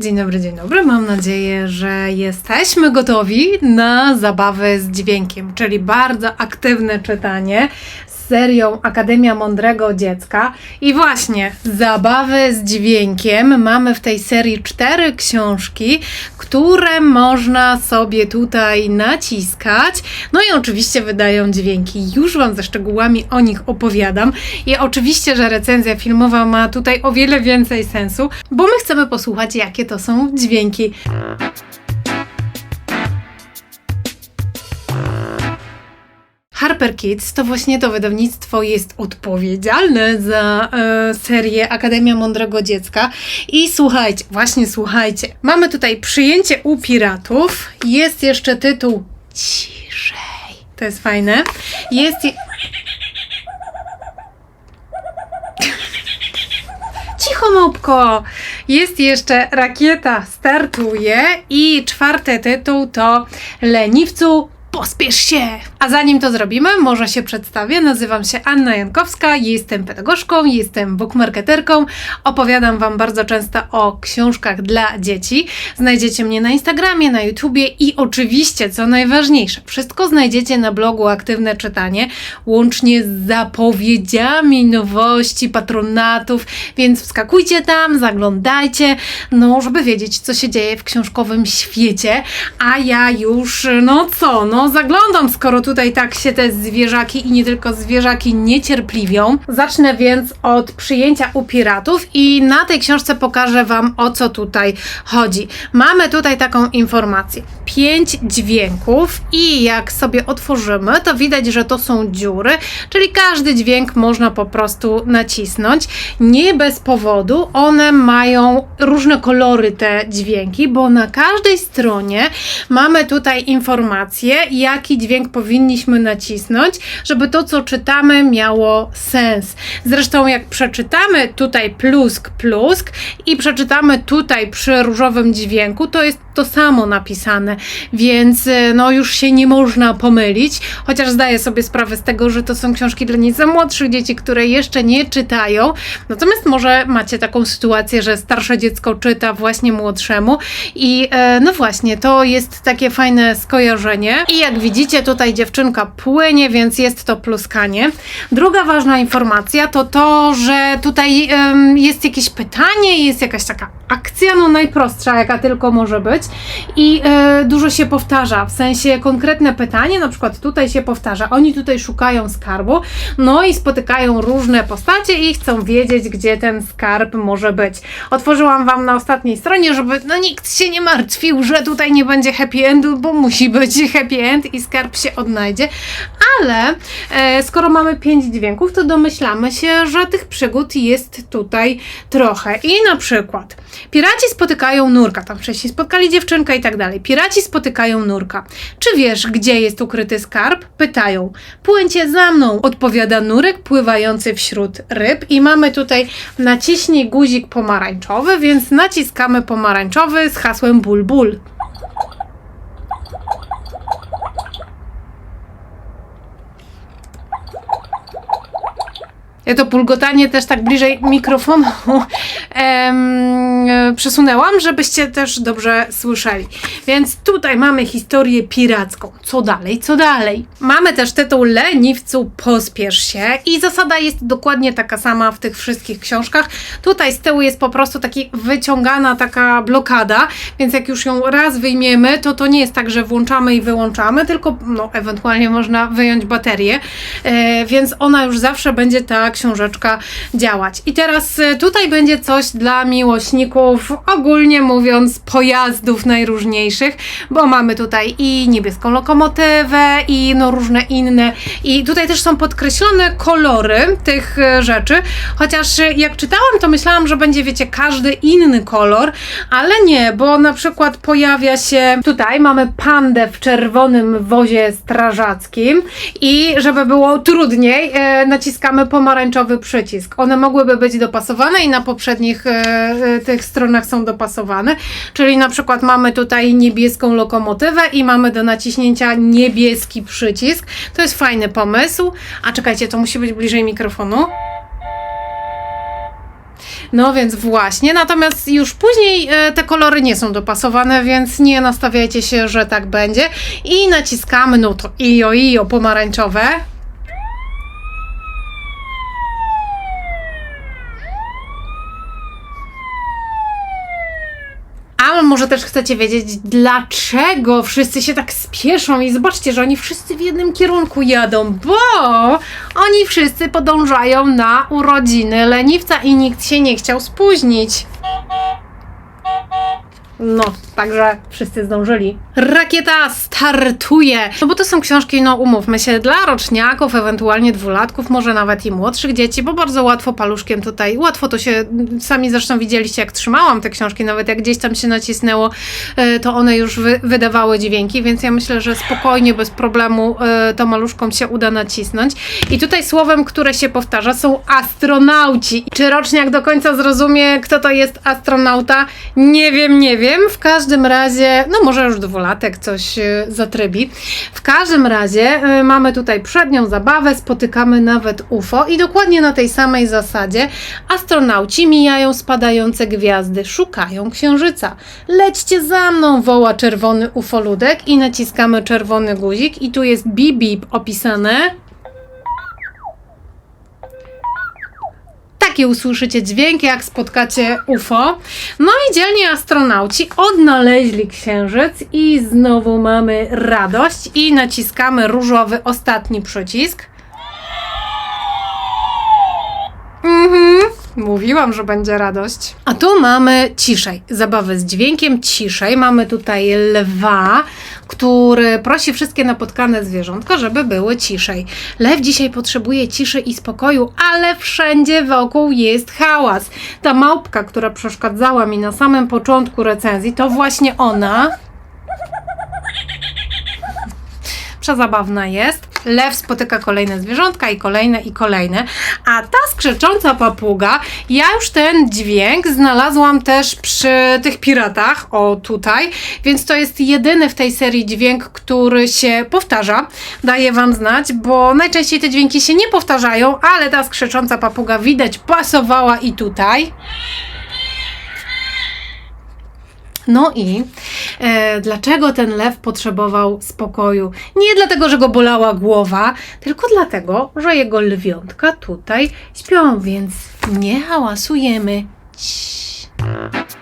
Dzień dobry, dzień dobry. Mam nadzieję, że jesteśmy gotowi na zabawę z dźwiękiem, czyli bardzo aktywne czytanie serią Akademia Mądrego Dziecka. I właśnie, zabawy z dźwiękiem. Mamy w tej serii cztery książki, które można sobie tutaj naciskać. No i oczywiście wydają dźwięki. Już Wam ze szczegółami o nich opowiadam. I oczywiście, że recenzja filmowa ma tutaj o wiele więcej sensu, bo my chcemy posłuchać, jakie to są dźwięki. Harper Kids to właśnie to wydawnictwo jest odpowiedzialne za e, serię Akademia Mądrego Dziecka. I słuchajcie, właśnie słuchajcie, mamy tutaj przyjęcie u piratów. Jest jeszcze tytuł Ciszej. To jest fajne. Jest. Je... Cicho, małpko! Jest jeszcze Rakieta startuje i czwarty tytuł to Leniwcu Pospiesz się! A zanim to zrobimy, może się przedstawię. Nazywam się Anna Jankowska, jestem pedagogzką, jestem bookmarketerką. Opowiadam Wam bardzo często o książkach dla dzieci. Znajdziecie mnie na Instagramie, na YouTubie i oczywiście, co najważniejsze, wszystko znajdziecie na blogu Aktywne Czytanie, łącznie z zapowiedziami nowości, patronatów, więc wskakujcie tam, zaglądajcie, no, żeby wiedzieć, co się dzieje w książkowym świecie. A ja już, no co, no zaglądam, skoro tutaj tak się te zwierzaki i nie tylko zwierzaki niecierpliwią. Zacznę więc od przyjęcia u piratów i na tej książce pokażę Wam o co tutaj chodzi. Mamy tutaj taką informację. Pięć dźwięków i jak sobie otworzymy, to widać, że to są dziury, czyli każdy dźwięk można po prostu nacisnąć. Nie bez powodu one mają różne kolory te dźwięki, bo na każdej stronie mamy tutaj informację, jaki dźwięk powinniśmy nacisnąć, żeby to, co czytamy, miało sens. Zresztą, jak przeczytamy tutaj plusk, plusk i przeczytamy tutaj przy różowym dźwięku, to jest to samo napisane, więc y, no już się nie można pomylić, chociaż zdaję sobie sprawę z tego, że to są książki dla nieco młodszych dzieci, które jeszcze nie czytają. Natomiast może macie taką sytuację, że starsze dziecko czyta właśnie młodszemu i e, no właśnie, to jest takie fajne skojarzenie. I jak widzicie, tutaj dziewczynka płynie, więc jest to pluskanie. Druga ważna informacja to to, że tutaj jest jakieś pytanie, jest jakaś taka akcja, no najprostsza, jaka tylko może być. I e, dużo się powtarza, w sensie konkretne pytanie, na przykład tutaj się powtarza, oni tutaj szukają skarbu, no i spotykają różne postacie i chcą wiedzieć, gdzie ten skarb może być. Otworzyłam Wam na ostatniej stronie, żeby no nikt się nie martwił, że tutaj nie będzie happy endu, bo musi być happy end i skarb się odnajdzie, ale e, skoro mamy pięć dźwięków, to domyślamy się, że tych przygód jest tutaj trochę. I na przykład Piraci spotykają nurka, tam wcześniej spotkali dziewczynkę i tak dalej. Piraci spotykają nurka. Czy wiesz, gdzie jest ukryty skarb? Pytają. Płyńcie za mną, odpowiada nurek pływający wśród ryb. I mamy tutaj naciśnij guzik pomarańczowy, więc naciskamy pomarańczowy z hasłem ból ból. To pulgotanie też tak bliżej mikrofonu em, przesunęłam, żebyście też dobrze słyszeli. Więc tutaj mamy historię piracką. Co dalej, co dalej? Mamy też tytuł Leniwcu, pospiesz się i zasada jest dokładnie taka sama w tych wszystkich książkach. Tutaj z tyłu jest po prostu taki wyciągana taka blokada, więc jak już ją raz wyjmiemy, to to nie jest tak, że włączamy i wyłączamy, tylko no, ewentualnie można wyjąć baterię, e, więc ona już zawsze będzie tak książeczka działać. I teraz y, tutaj będzie coś dla miłośników, ogólnie mówiąc, pojazdów najróżniejszych, bo mamy tutaj i niebieską lokomotywę, i no różne inne. I tutaj też są podkreślone kolory tych y, rzeczy, chociaż y, jak czytałam, to myślałam, że będzie, wiecie, każdy inny kolor, ale nie, bo na przykład pojawia się tutaj mamy pandę w czerwonym wozie strażackim i żeby było trudniej, e, naciskamy pomarańczowy przycisk. One mogłyby być dopasowane i na poprzednich e, e, tych stronach są dopasowane, czyli na przykład mamy tutaj niebieską lokomotywę i mamy do naciśnięcia niebieski przycisk. To jest fajny pomysł. A czekajcie, to musi być bliżej mikrofonu. No więc właśnie, natomiast już później e, te kolory nie są dopasowane, więc nie nastawiajcie się, że tak będzie. I naciskamy, no to ijo, ijo, pomarańczowe. Ale może też chcecie wiedzieć, dlaczego wszyscy się tak spieszą i zobaczcie, że oni wszyscy w jednym kierunku jadą, bo oni wszyscy podążają na urodziny leniwca i nikt się nie chciał spóźnić. No, także wszyscy zdążyli. Rakieta startuje! No bo to są książki, no umówmy się, dla roczniaków, ewentualnie dwulatków, może nawet i młodszych dzieci, bo bardzo łatwo paluszkiem tutaj, łatwo to się, sami zresztą widzieliście jak trzymałam te książki, nawet jak gdzieś tam się nacisnęło, e, to one już wy, wydawały dźwięki, więc ja myślę, że spokojnie, bez problemu e, to maluszkom się uda nacisnąć. I tutaj słowem, które się powtarza są astronauci. Czy roczniak do końca zrozumie, kto to jest astronauta? Nie wiem, nie wiem. W każdym razie, no może już dwulatek coś e, zatrybi. W każdym razie e, mamy tutaj przednią zabawę, spotykamy nawet UFO i dokładnie na tej samej zasadzie astronauci mijają spadające gwiazdy, szukają księżyca. Lećcie za mną, woła czerwony ufoludek i naciskamy czerwony guzik i tu jest bip bip opisane. Takie usłyszycie dźwięki, jak spotkacie UFO. No i dzielni astronauci odnaleźli księżyc i znowu mamy radość i naciskamy różowy ostatni przycisk. Mhm. Mówiłam, że będzie radość. A tu mamy ciszej. Zabawę z dźwiękiem ciszej. Mamy tutaj lwa, który prosi wszystkie napotkane zwierzątka, żeby były ciszej. Lew dzisiaj potrzebuje ciszy i spokoju, ale wszędzie wokół jest hałas. Ta małpka, która przeszkadzała mi na samym początku recenzji, to właśnie ona. Przezabawna jest. Lew spotyka kolejne zwierzątka i kolejne i kolejne. A ta skrzecząca papuga, ja już ten dźwięk znalazłam też przy tych piratach, o tutaj, więc to jest jedyny w tej serii dźwięk, który się powtarza. Daję Wam znać, bo najczęściej te dźwięki się nie powtarzają, ale ta skrzecząca papuga widać pasowała i tutaj. No i e, dlaczego ten lew potrzebował spokoju? Nie dlatego, że go bolała głowa, tylko dlatego, że jego lwiątka tutaj śpią, więc nie hałasujemy. Ciii.